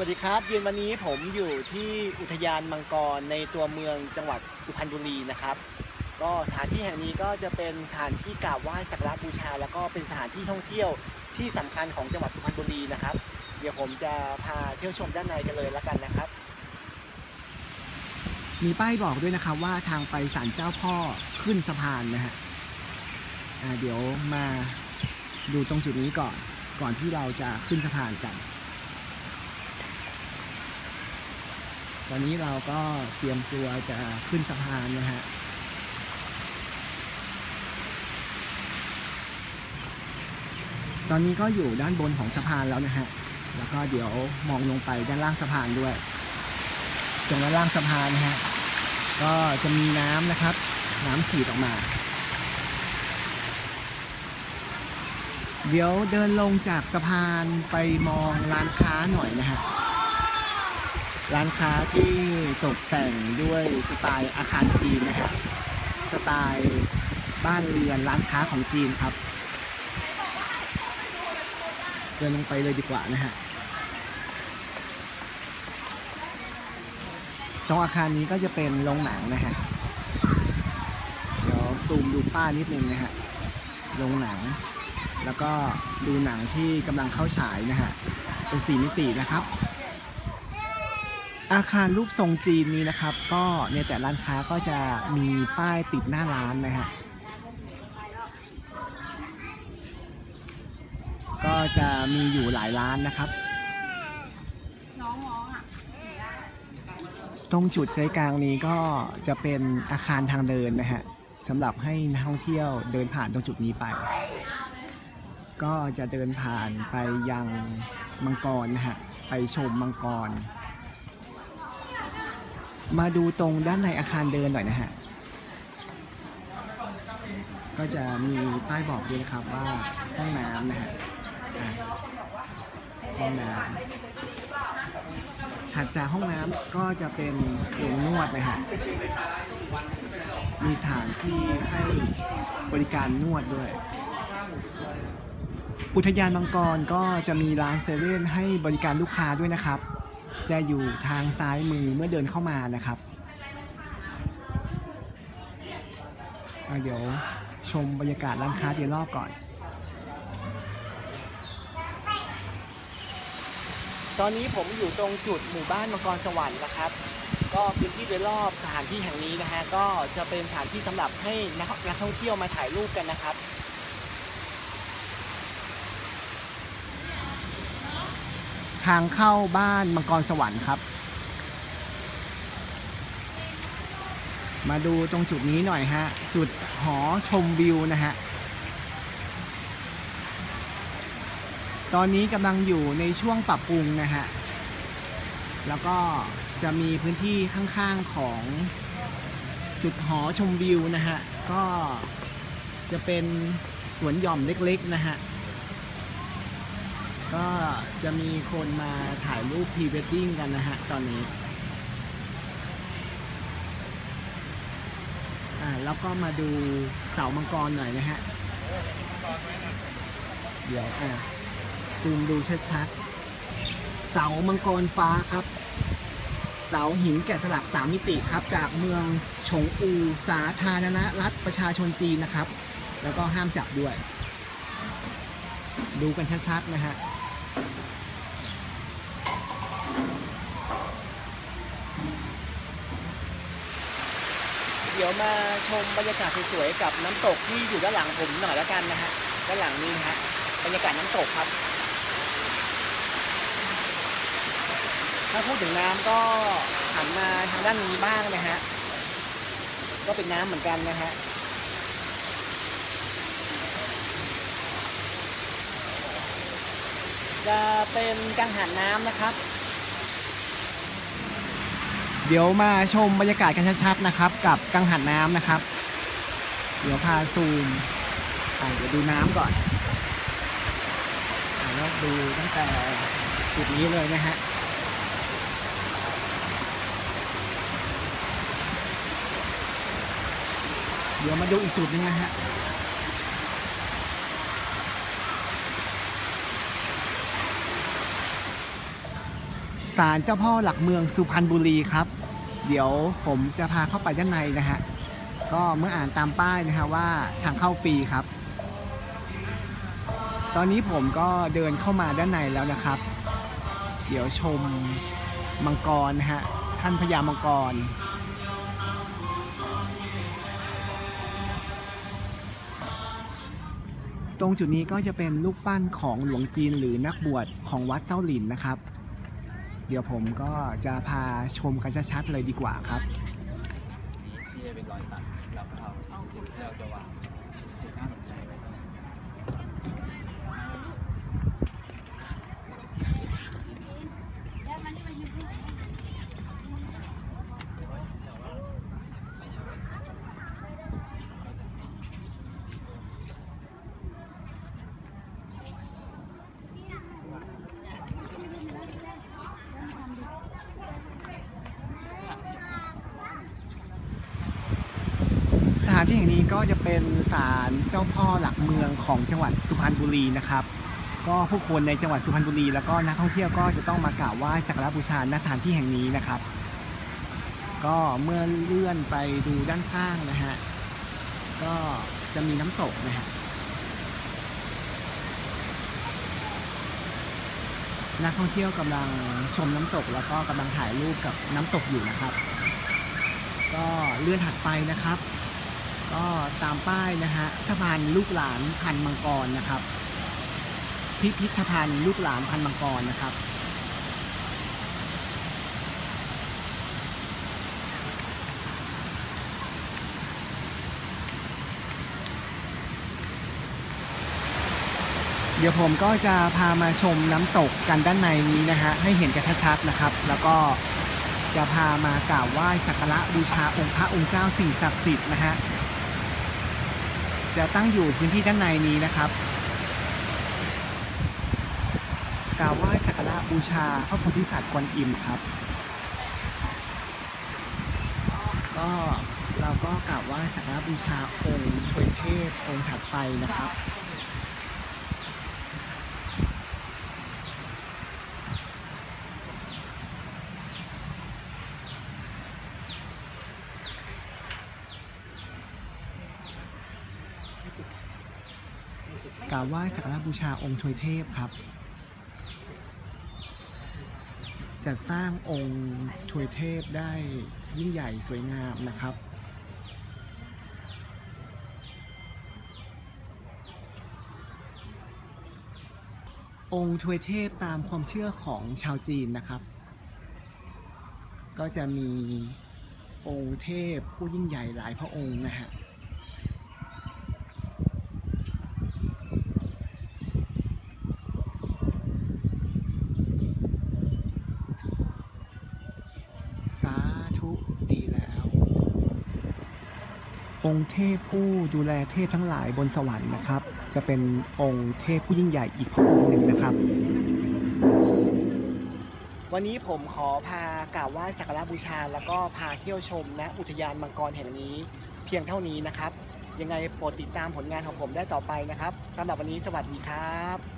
วัสดีครับเย็นวันนี้ผมอยู่ที่อุทยานมังกรในตัวเมืองจังหวัดสุพรรณบุรีนะครับ ก็สถานที่แห่งนี้ก็จะเป็นสถานที่กราบไหว้สักการะบูชา แล้วก็เป็นสถานที่ท่องเที่ยวที่สำคัญของจังหวัดสุพรรณบุรีนะครับ เดี๋ยวผมจะพาเที่ยวชมด้านในกันเลยล้วกันนะครับ มีป้ายบอกด้วยนะครับว่าทางไปศาลเจ้าพ่อขึ้นสะพานนะฮะเดี๋ยวมาดูตรงจุดนี้ก่อนก่อนที่เราจะขึ้นสะพานกัน ตอนนี้เราก็เตรียมตัวจะขึ้นสะพานนะฮะตอนนี้ก็อยู่ด้านบนของสะพานแล้วนะฮะ แล้วก็เดี๋ยวมองลงไปด้านล่างสะพานด้วยตรงด้านล่างสะพานนะฮะ ก็จะมีน้ำนะครับ น้ำฉีดออกมา เดี๋ยวเดินลงจากสะพานไปมองร้านค้าหน่อยนะฮะ ร้านค้าที่ตกแต่งด้วยสไตล์อาคารจีนนะครับสไตล์บ้านเรือนร้านค้าของจีนครับ เดินลงไปเลยดีกว่านะฮะตรงอาคารนี้ก็จะเป็นโรงหนังนะฮะเดี๋ยวซูมดูป้ายนิดนึงนะฮะโรงหนัง แล้วก็ดูหนังที่กำลังเข้าฉายนะฮะเป็นสีมิตินะครับ อาคารรูปทรงจีนนี้นะครับ ก็ในแต่ร้านค้าก็จะมีป้ายติดหน้าร้านนะฮะก็จะมีอยู่หลายร้านนะครับ ตรงจุดใจกลางนี้ก็จะเป็นอาคารทางเดินนะฮะสำหรับให้นักท่องเที่ยวเดินผ่านตรงจุดนี้ไป ก็จะเดินผ่านไปยังมังกรนะฮะไปชมมังกร มาดูตรงด้านในอาคารเดินหน่อยนะฮะ ก็จะมีป้ายบอกด้วยนะครับว่าห้องน้ำนะฮะห้องน้ำถัดจากห้องน้ำก็จะเป็นโรงนวดนะฮะ มีสถานที่ให้บริการนวดด้วย อุทยานมังกรก็จะมีร้านเซเว่นให้บริการลูกค้าด้วยนะครับ จะอยู่ทางซ้ายมือเมื่อเดินเข้ามานะครับเดี๋ยวชมบรรยากาศร้านค้าเดี๋ยวรอบก่อน ตอนนี้ผมอยู่ตรงจุดหมู่บ้านมังกรสวรรค์นะครับ ก็พื้นที่โดยรอบสถานที่แห่งนี้นะฮะก็จะเป็นสถานที่สำหรับให้นักท่องเที่ยวมาถ่ายรูปกันนะครับ ทางเข้าบ้านมังกรสวรรค์ครับ มาดูตรงจุดนี้หน่อยฮะ จุดหอชมวิวนะฮะ ตอนนี้กำลังอยู่ในช่วงปรับปรุงนะฮะ แล้วก็จะมีพื้นที่ข้างๆของจุดหอชมวิวนะฮะ ก็จะเป็นสวนหย่อมเล็กๆนะฮะ ก็จะมีคนมาถ่ายรูปพรีเวดดิ้งกันนะฮะ ตอนนี้ อ่าแล้วก็มาดูเสามังกรหน่อยนะฮะ เดี๋ยวอ่าซูมดูชัดๆ เสามังกรฟ้าครับ เสาหินแกะสลักสามมิติครับ จากเมืองฉงอู สาธารณรัฐประชาชนจีนนะครับ แล้วก็ห้ามจับด้วย ดูกันชัดๆนะฮะ ดี๋ยวมาชมบรรยากาศสวยๆกับน้ำตกที่อยู่ด้านหลังผมหน่อยแล้วกันนะฮะด้านหลังนี้ฮะบรรยากาศน้ำตกครับ ถ้าพูดถึงน้ำก็หันมาทางด้านนี้บ้างนะฮะก็เป็นน้ำเหมือนกันนะฮะจะเป็นกังหันน้ำนะครับ เดี๋ยวมาชมบรรยากาศกันชัดๆนะครับ กับกังหันน้ำนะครับ เดี๋ยวพาซูมเดี๋ยวดูน้ำก่อนแล้วดูตั้งแต่จุดนี้เลยนะฮะเดี๋ยวมาดูอีกจุดหนึงนะฮะ ศาลเจ้าพ่อหลักเมืองสุพรรณบุรีครับ เดี๋ยวผมจะพาเข้าไปด้านในนะฮะ ก็เมื่ออ่านตามป้ายนะฮะว่าทางเข้าฟรีครับ ตอนนี้ผมก็เดินเข้ามาด้านในแล้วนะครับ เดี๋ยวชมมังกรนะฮะท่านพญามังกรตรงจุดนี้ก็จะเป็นรูปปั้นของหลวงจีนหรือนักบวชของวัดเส้าหลินนะครับ เดี๋ยวผมก็จะพาชมกันชัดๆเลยดีกว่าครับที่จะเป็นรอยตัดเราเอาที่เราจะวางจุดน่าสนใจานที่แห่งนี้ก็จะเป็นศาลเจ้าพ่อหลักเมืองของจังหวัดสุพรรณบุรีนะครับ ก็ผู้คนในจังหวัดสุพรรณบุรี แล้วก็นักท่องเที่ยวก็จะต้องมากราบไหว้สักการะบูชาณสถานที่แห่งนี้นะครับ ก็เมื่อเลื่อนไปดูด้านข้างนะฮะก็จะมีน้ำตกนะฮะนักท่องเที่ยวกำลังชมน้ำตกแล้วก็กำลังถ่ายรูปกับน้ำตกอยู่นะครับ ก็เลื่อนถัดไปนะครับ ก็ตามป้ายนะฮะสะพานลูกหลานพันมังกรนะครับ พิพิธภัณฑ์ลูกหลานพันมังกรนะครับเดี๋ยวผมก็จะพามาชมน้ำตกกันด้านในนี้นะฮะให้เห็นกันชัดๆนะครับ แล้วก็จะพามากราบไหว้สักการะบูชาองค์พระองค์เจ้าสิ่งศักดิ์สิทธิ์นะฮะ จะตั้งอยู่พื้นที่ด้านในนี้นะครับกราบไหว้สักการะบูชาพระโพธิสัตว์กวนอิมครับ ก็เราก็กราบไหว้สักการะบูชาองค์ทวยเทพองค์ถัดไปนะครับ กราบไหว้สักการะบูชาองค์ทวยเทพครับ จัดสร้างองค์ทวยเทพได้ยิ่งใหญ่สวยงามนะครับองค์ทวยเทพตามความเชื่อของชาวจีนนะครับ ก็จะมีองค์เทพผู้ยิ่งใหญ่หลายพระองค์นะฮะ องค์เทพผู้ดูแลเทพทั้งหลายบนสวรรค์นะครับ จะเป็นองค์เทพผู้ยิ่งใหญ่อีกพระองค์หนึ่งนะครับ วันนี้ผมขอพากราบไหว้สักการะบูชา แล้วก็พาเที่ยวชมณอุทยานมังกรแห่งนี้ เพียงเท่านี้นะครับ ยังไงโปรดติดตามผลงานของผมได้ต่อไปนะครับสำหรับวันนี้สวัสดีครับ